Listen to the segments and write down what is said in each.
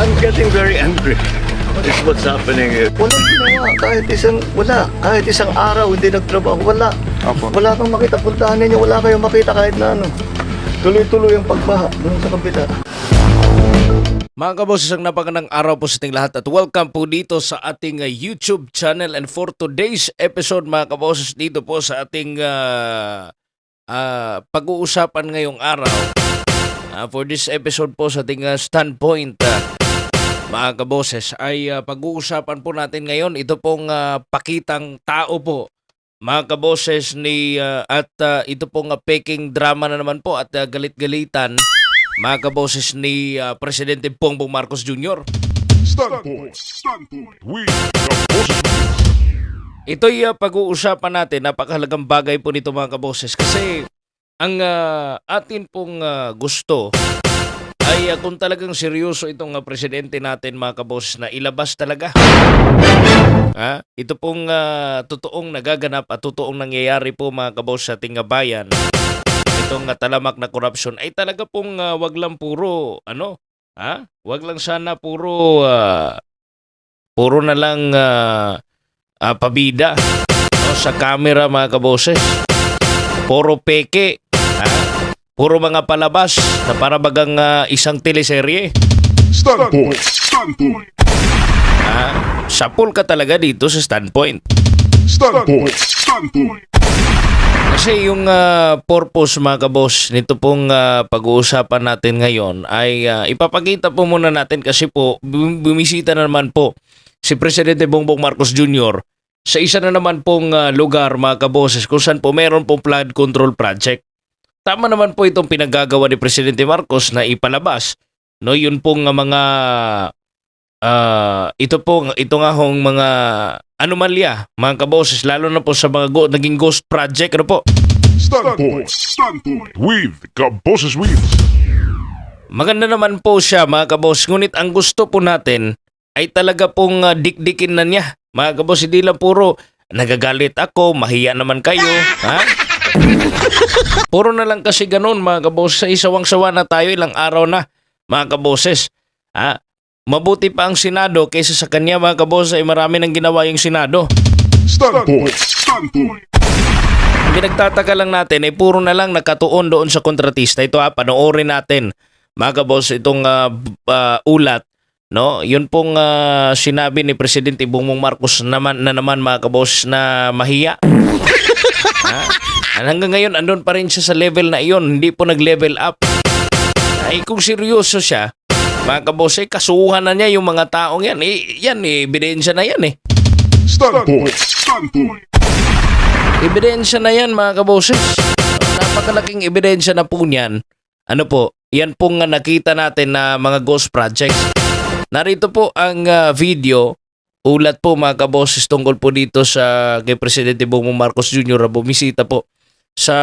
I'm getting very angry. It's what's happening here. Walang ginawa. Kahit isang, wala. Kahit isang araw hindi nagtrabaho. Wala. Opo. Wala kang makita. Puntahan ninyo. Wala kayong makita kahit na ano. Tuloy-tuloy ang pagbaha doon sa kabila. Mga kaboses, ang napagandang araw po sa ating lahat at welcome po dito sa ating uh, YouTube channel and for today's episode mga kaboses dito po sa ating uh, uh, pag-uusapan ngayong araw uh, for this episode po sa ating uh, standpoint uh, mga kaboses ay uh, pag-uusapan po natin ngayon ito pong uh, pakitang tao po mga kaboses ni uh, at uh, ito pong uh, peking drama na naman po at uh, galit-galitan mga kaboses ni uh, Presidente Bongbong Marcos Jr. Standpoint. Standpoint. We. Ito'y uh, pag-uusapan natin, napakahalagang bagay po nito mga kaboses kasi ang uh, atin pong uh, gusto ay uh, kung talagang seryoso itong uh, presidente natin mga kaboses na ilabas talaga. Ha? Ito pong uh, totoong nagaganap at totoong nangyayari po mga kaboses sa ating uh, bayan. Itong uh, talamak na korupsyon ay talaga pong uh, wag lang puro ano, ha? Wag lang sana puro uh, puro na lang uh, ah, pabida no, sa camera mga kaboses. Puro peke. Ha? Puro mga palabas na para bagang ah, isang teleserye. Standpoint. Standpoint. Ha? Sapul ka talaga dito sa standpoint. Standpoint. Standpoint. Kasi yung ah, purpose mga kabos nito pong ah, pag-uusapan natin ngayon ay ah, ipapakita po muna natin kasi po bum- bumisita na naman po si Presidente Bongbong Marcos Jr. sa isa na naman pong ah, lugar mga kaboses kung saan po meron pong flood control project. Tama naman po itong pinagagawa ni Presidente Marcos na ipalabas. No, yun pong mga ah, ito po ito nga hong mga anomalya mga kaboses lalo na po sa mga go- naging ghost project ano po. Standpoint. Standpoint. With the bosses. With. Maganda naman po siya mga kabos. Ngunit ang gusto po natin ay talaga pong ah, dikdikin na niya. Mga kabos, hindi lang puro nagagalit ako, mahiya naman kayo. Ha? puro na lang kasi ganun mga kabos. Sa isawang-sawa na tayo ilang araw na mga kaboses. Ha? Mabuti pa ang Senado kaysa sa kanya mga kabos ay marami nang ginawa yung Senado. Standpoint. Standpoint. Ang pinagtataka lang natin ay puro na lang nakatuon doon sa kontratista. Ito ha, panoorin natin mga kabos itong b- ah, ulat. No, yun pong ah, sinabi ni Presidente Bongbong Marcos naman na naman mga kabos na mahiya. ha? Hanggang ngayon andun pa rin siya sa level na iyon, hindi po nag-level up. Ay kung seryoso siya, mga kabos, eh, kasuhan na niya yung mga taong yan. Eh, yan, eh, ebidensya na yan eh. Standpoint. Standpoint. Ebidensya na yan mga kaboses. Napakalaking ebidensya na po niyan. Ano po, yan pong nga nakita natin na mga ghost projects. Narito po ang ah, video. Ulat po mga kaboses tungkol po dito sa kay Presidente Bongbong Marcos Jr. na bumisita po sa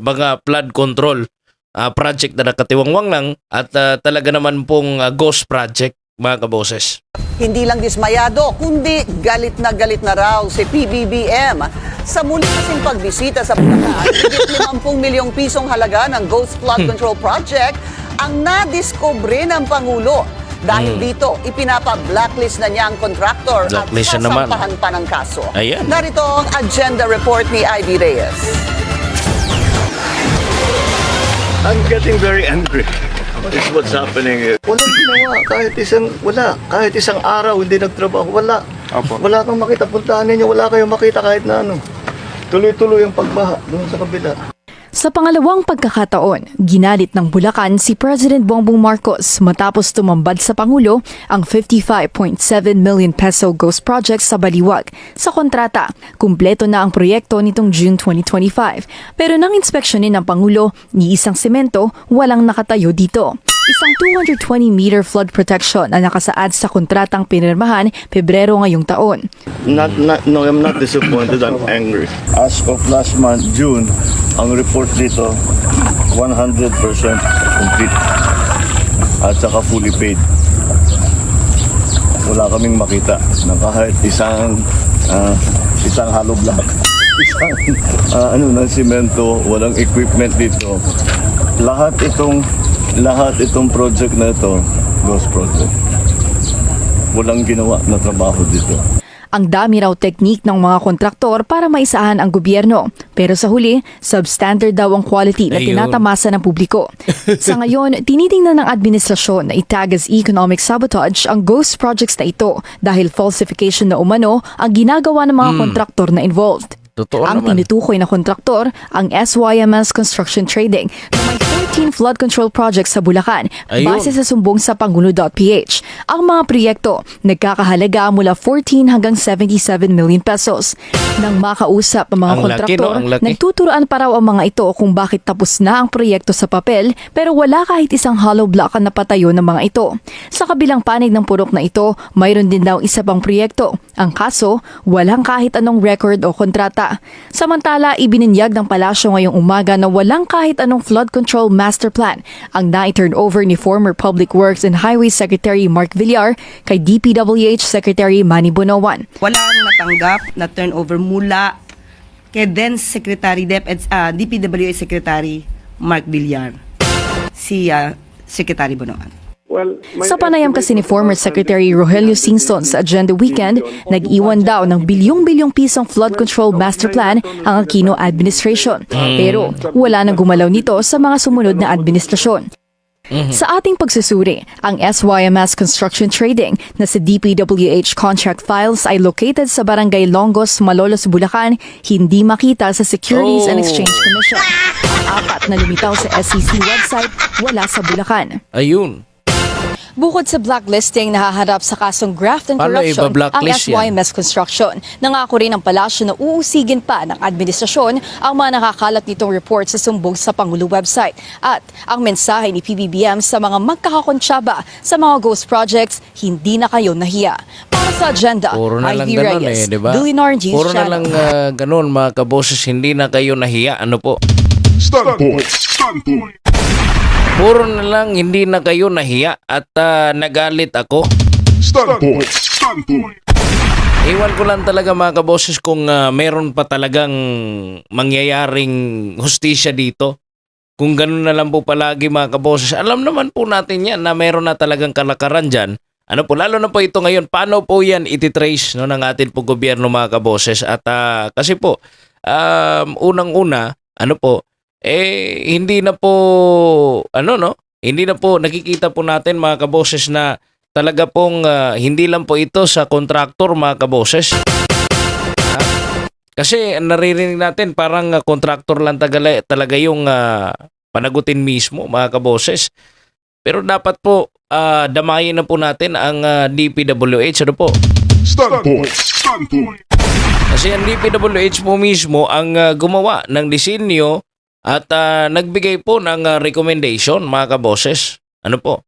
mga flood control ah, project na nakatiwangwang lang at ah, talaga naman pong ah, ghost project mga kaboses. Hindi lang dismayado, kundi galit na galit na raw si PBBM. Sa muli kasing pagbisita sa Bulacan, higit 50 milyong pisong halaga ng Ghost Flood Hmm. Control Project ang nadiskubre ng Pangulo. Dahil dito, ipinapa-blacklist na niya ang contractor. Blacklist at naman. sasampahan pa ng kaso. Ayan. Narito ang agenda report ni Ivy Reyes. I'm getting very angry. It's what's happening here. Walang ginawa. Kahit isang, wala. Kahit isang araw hindi nagtrabaho. Wala. Opo. Wala kang makita. Puntahan ninyo. Wala kayong makita kahit na ano. Tuloy-tuloy ang pagbaha doon sa kabila. Sa pangalawang pagkakataon, ginalit ng Bulacan si President Bongbong Marcos matapos tumambad sa Pangulo ang 55.7 million peso ghost project sa Baliwag. Sa kontrata, kumpleto na ang proyekto nitong June 2025. Pero nang inspeksyonin ng Pangulo, ni isang semento, walang nakatayo dito. Isang 220-meter flood protection ang nakasaad sa kontratang pinirmahan Pebrero ngayong taon. Not, not, no, I'm not disappointed. I'm angry. As of last month, June, ang report dito, 100% complete. At saka fully paid. Wala kaming makita na kahit isang ah, isang hollow block. Isang ah, ano ng simento, walang equipment dito. Lahat itong lahat itong project na ito, ghost project. Walang ginawa na trabaho dito. Ang dami raw teknik ng mga kontraktor para maisahan ang gobyerno. Pero sa huli, substandard daw ang quality na tinatamasa ng publiko. sa ngayon, tinitingnan ng administrasyon na itag as economic sabotage ang ghost projects na ito dahil falsification na umano ang ginagawa ng mga kontraktor na involved. Totoo ang naman. tinutukoy na kontraktor, ang SYMS Construction Trading, na may 14 flood control projects sa Bulacan Ayun. base sa sumbong sa Pangulo.ph. Ang mga proyekto nagkakahalaga mula 14 hanggang 77 million pesos. Nang makausap ang mga Ang laki, kontraktor, no? Ang laki. nagtuturoan pa raw ang mga ito kung bakit tapos na ang proyekto sa papel pero wala kahit isang hollow block ang napatayo ng mga ito. Sa kabilang panig ng purok na ito, mayroon din daw isa pang proyekto. Ang kaso, walang kahit anong record o kontrata. Samantala, ibininyag ng palasyo ngayong umaga na walang kahit anong flood control master plan ang na-turn over ni former Public Works and Highway Secretary Mark Villar kay DPWH Secretary Manny Bonoan. walang natanggap na turnover mula kay then Secretary Dep uh, DPWA Secretary Mark Villar si ah, Secretary Bonoan. Sa panayam kasi ni former Secretary Rogelio Singson sa Agenda Weekend, nag-iwan daw ng bilyong-bilyong pisong flood control master plan ang Aquino administration. Pero wala nang gumalaw nito sa mga sumunod na administrasyon. Sa ating pagsusuri, ang SYMS Construction Trading na sa DPWH contract files ay located sa Barangay Longos, Malolos, Bulacan, hindi makita sa Securities and Oh. Exchange Commission. Ang apat na lumitaw sa SEC website, wala sa Bulacan. Ayun. Bukod sa blacklisting, nahaharap sa kasong graft and Paano corruption ang iba-blacklist yan? SYMS Construction. Nangako rin ang palasyo na uusigin pa ng administrasyon ang mga nakakalat nitong report sa sumbong sa Pangulo website. At ang mensahe ni PBBM sa mga magkakakonsyaba sa mga ghost projects, hindi na kayo nahiya. Para sa agenda, Puro na lang ganun Reyes, eh, di ba? Billionaire News Puro na Channel. lang ah, ganun mga kaboses, hindi na kayo nahiya. Ano po? Standpoint. Standpoint. Puro na lang hindi na kayo nahiya at ah, nagalit ako. Standpoint. Standpoint. Iwan ko lang talaga mga kaboses kung ah, meron pa talagang mangyayaring hustisya dito. Kung ganun na lang po palagi mga kaboses. Alam naman po natin yan na meron na talagang kalakaran dyan. Ano po, lalo na po ito ngayon, paano po yan ititrace no, ng atin po gobyerno mga kaboses? At ah, kasi po, um, unang-una, ano po, eh hindi na po, ano no, hindi na po, nakikita po natin mga kaboses na talaga pong ah, hindi lang po ito sa kontraktor mga kaboses. Kasi naririnig natin parang ah, kontraktor lang tagala, talaga yung ah, panagutin mismo mga kaboses. Pero dapat po ah, damayin na po natin ang ah, DPWH ano po. Standpoint. Standpoint. Kasi ang DPWH po mismo ang ah, gumawa ng disenyo at ah, nagbigay po ng ah, recommendation mga kaboses. Ano po?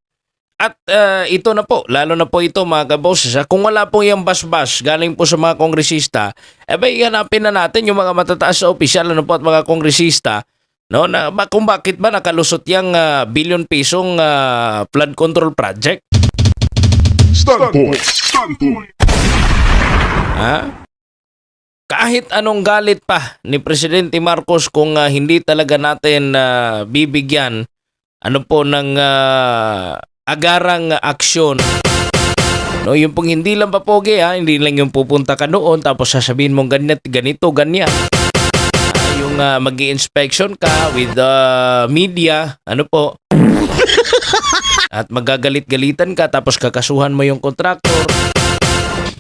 At ah, ito na po, lalo na po ito mga kaboses. ah, Kung wala po yung basbas galing po sa mga kongresista, eh ba hanapin na natin yung mga matataas na opisyal ano po at mga kongresista no na ba, kung bakit ba nakalusot yung ah, billion pisong ah, flood control project Standpoint. Standpoint. Ha? Kahit anong galit pa ni Presidente Marcos kung ah, hindi talaga natin ah, bibigyan ano po ng ah, agarang aksyon. No, yung pong hindi lang papogi ha, hindi lang yung pupunta ka doon tapos sasabihin mong ganito, ganito, ganyan. Ah, yung uh, mag inspection ka with the media, ano po, at magagalit-galitan ka tapos kakasuhan mo yung contractor.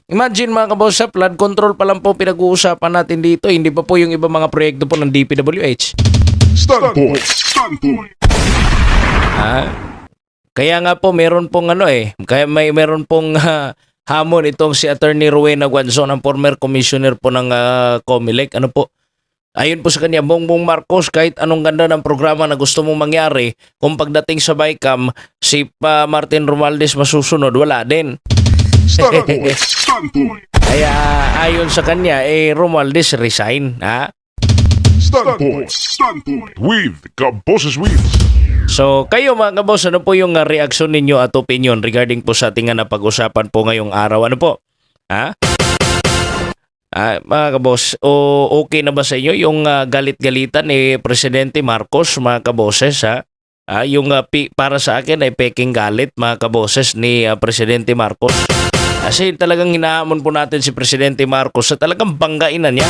Imagine mga kaboss, sa flood control pa lang po pinag-uusapan natin dito. Hindi pa po yung iba mga proyekto po ng DPWH. Standpoint. Standpoint. Ha? Kaya nga po meron pong ano eh, kaya may meron pong ah, hamon itong si Attorney Rowena Guanzon, ang former commissioner po ng ah, COMELEC. Ano po? Ayon po sa kanya, Bongbong Marcos, kahit anong ganda ng programa na gusto mong mangyari, kung pagdating sa BICAM, si pa Martin Romualdez masusunod, wala din. Standpoint. Standpoint. Kaya ayon sa kanya, eh Romualdez resign. Ha? Standpoint. Standpoint. With Kaboses With. So, kayo mga kaboss, ano po yung uh, reaksyon ninyo at opinion regarding po sa ating uh, napag-usapan po ngayong araw? Ano po? Ha? Ah, mga kaboss, o okay na ba sa inyo yung uh, galit-galitan ni Presidente Marcos, mga kaboses, ha? Ah, yung pi- para sa akin ay peking galit mga kaboses ni ah, Presidente Marcos. Kasi talagang hinahamon po natin si Presidente Marcos sa talagang banggain na niya.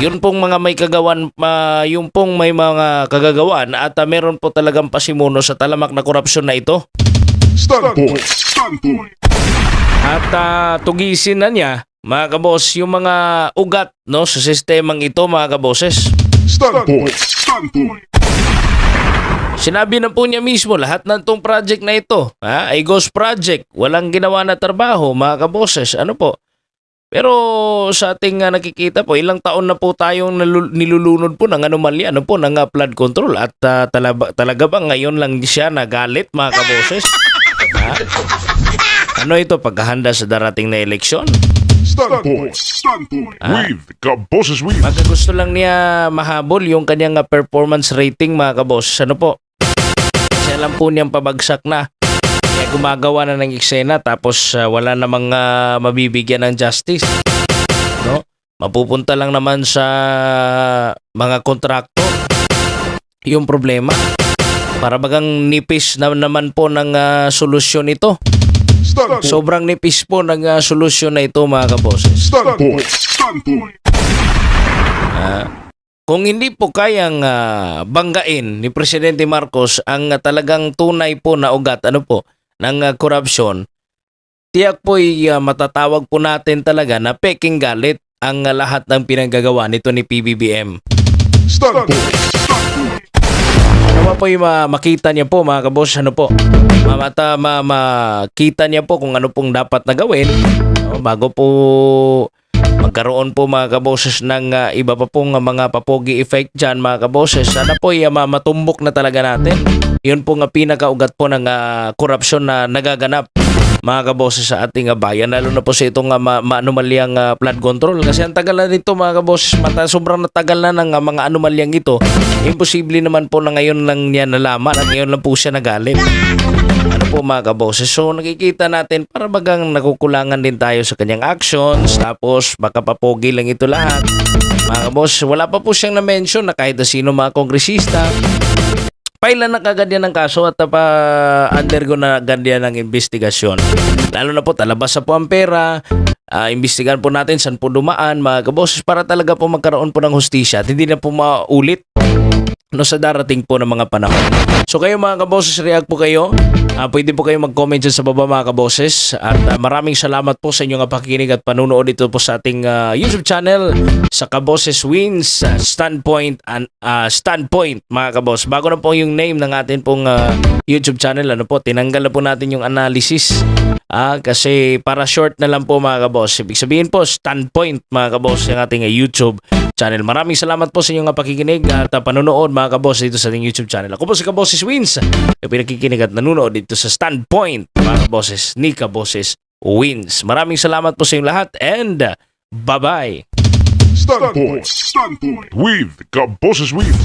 Yun pong mga may kagawan, ah, yung pong may mga kagagawan at ah, meron po talagang pasimuno sa talamak na korupsyon na ito. Standpoint. Standpoint. At ah, tugisin na niya, mga kabos, yung mga ugat no, sa sistemang ito, mga kaboses. Standpoint. Standpoint. Sinabi na po niya mismo, lahat ng tong project na ito, ha, ay ghost project. Walang ginawa na trabaho, mga kaboses. Ano po? Pero sa ating ah, nakikita po, ilang taon na po tayong nilulunod po ng anomalya, ano po, ng ah, flood control. At ah, talaba- talaga ba ngayon lang siya nagalit, mga kaboses? Ha? Ano ito, paghahanda sa darating na eleksyon? Standpoint. Standpoint. With Kaboses With. Baka gusto lang niya mahabol yung kanyang uh, performance rating mga kabos. Ano po? Kasi alam po niyang pabagsak na. Kaya gumagawa na ng eksena tapos uh, wala namang uh, mabibigyan ng justice. No? Mapupunta lang naman sa mga kontrakto. Yung problema. Para bagang nipis na naman po ng uh, solusyon ito. Sobrang nipis po ng uh, solusyon na ito mga kaboses. Standpoint. Standpoint. Kung hindi po kayang ah, banggain ni Presidente Marcos ang ah, talagang tunay po na ugat ano po ng ah, korupsyon, tiyak po matatawag po natin talaga na peking galit ang ah, lahat ng pinanggagawa nito ni PBBM. Standpoint. Ano po yung ma- makita niya po mga kabos, ano po? Mamata, ma- makita niya po kung ano pong dapat na gawin no, bago po magkaroon po mga kaboses ng ah, iba pa pong ah, mga papogi effect dyan mga kaboses. Sana po ay ma- matumbok na talaga natin. Yun po nga pinakaugat po ng ah, korupsyon na nagaganap mga kaboses sa ating ah, bayan lalo na po sa itong uh, ma- maanomalyang ah, flood control kasi ang tagal na nito mga kaboses mata sobrang natagal na ng ah, mga anomalyang ito imposible naman po na ngayon lang niya nalaman at ngayon lang po siya nagalit ano po mga kaboses so nakikita natin para bagang nakukulangan din tayo sa kanyang actions tapos baka papogi lang ito lahat mga kaboses wala pa po siyang na-mention na kahit na sino mga kongresista Pailan na kagad ng kaso at pa undergo na agad yan ng investigasyon. Lalo na po, talabas sa po ang pera, ah, imbestigahan po natin saan po dumaan, mga kaboses, para talaga po magkaroon po ng hustisya at hindi na po maulit no sa darating po ng mga panahon. So kayo mga kaboses, react po kayo. Ah, pwede po kayo mag-comment dyan sa baba mga kaboses. At ah, maraming salamat po sa inyong pakikinig at panunood dito po sa ating ah, YouTube channel sa Kaboses Wins ah, Standpoint and ah, Standpoint mga kabos. Bago na po yung name ng atin pong ah, YouTube channel, ano po, tinanggal na po natin yung analysis. Ah, kasi para short na lang po mga kabos. Ibig sabihin po, Standpoint mga kabos yung ating YouTube channel. Maraming salamat po sa inyong pakikinig at panonood mga kabos dito sa ating YouTube channel. Ako po si Kaboses Wins. Yung pinakikinig at nanonood dito sa Standpoint mga kaboses ni Kaboses Wins. Maraming salamat po sa inyong lahat and ah, bye-bye. Standpoint. Standpoint. With Kaboses With.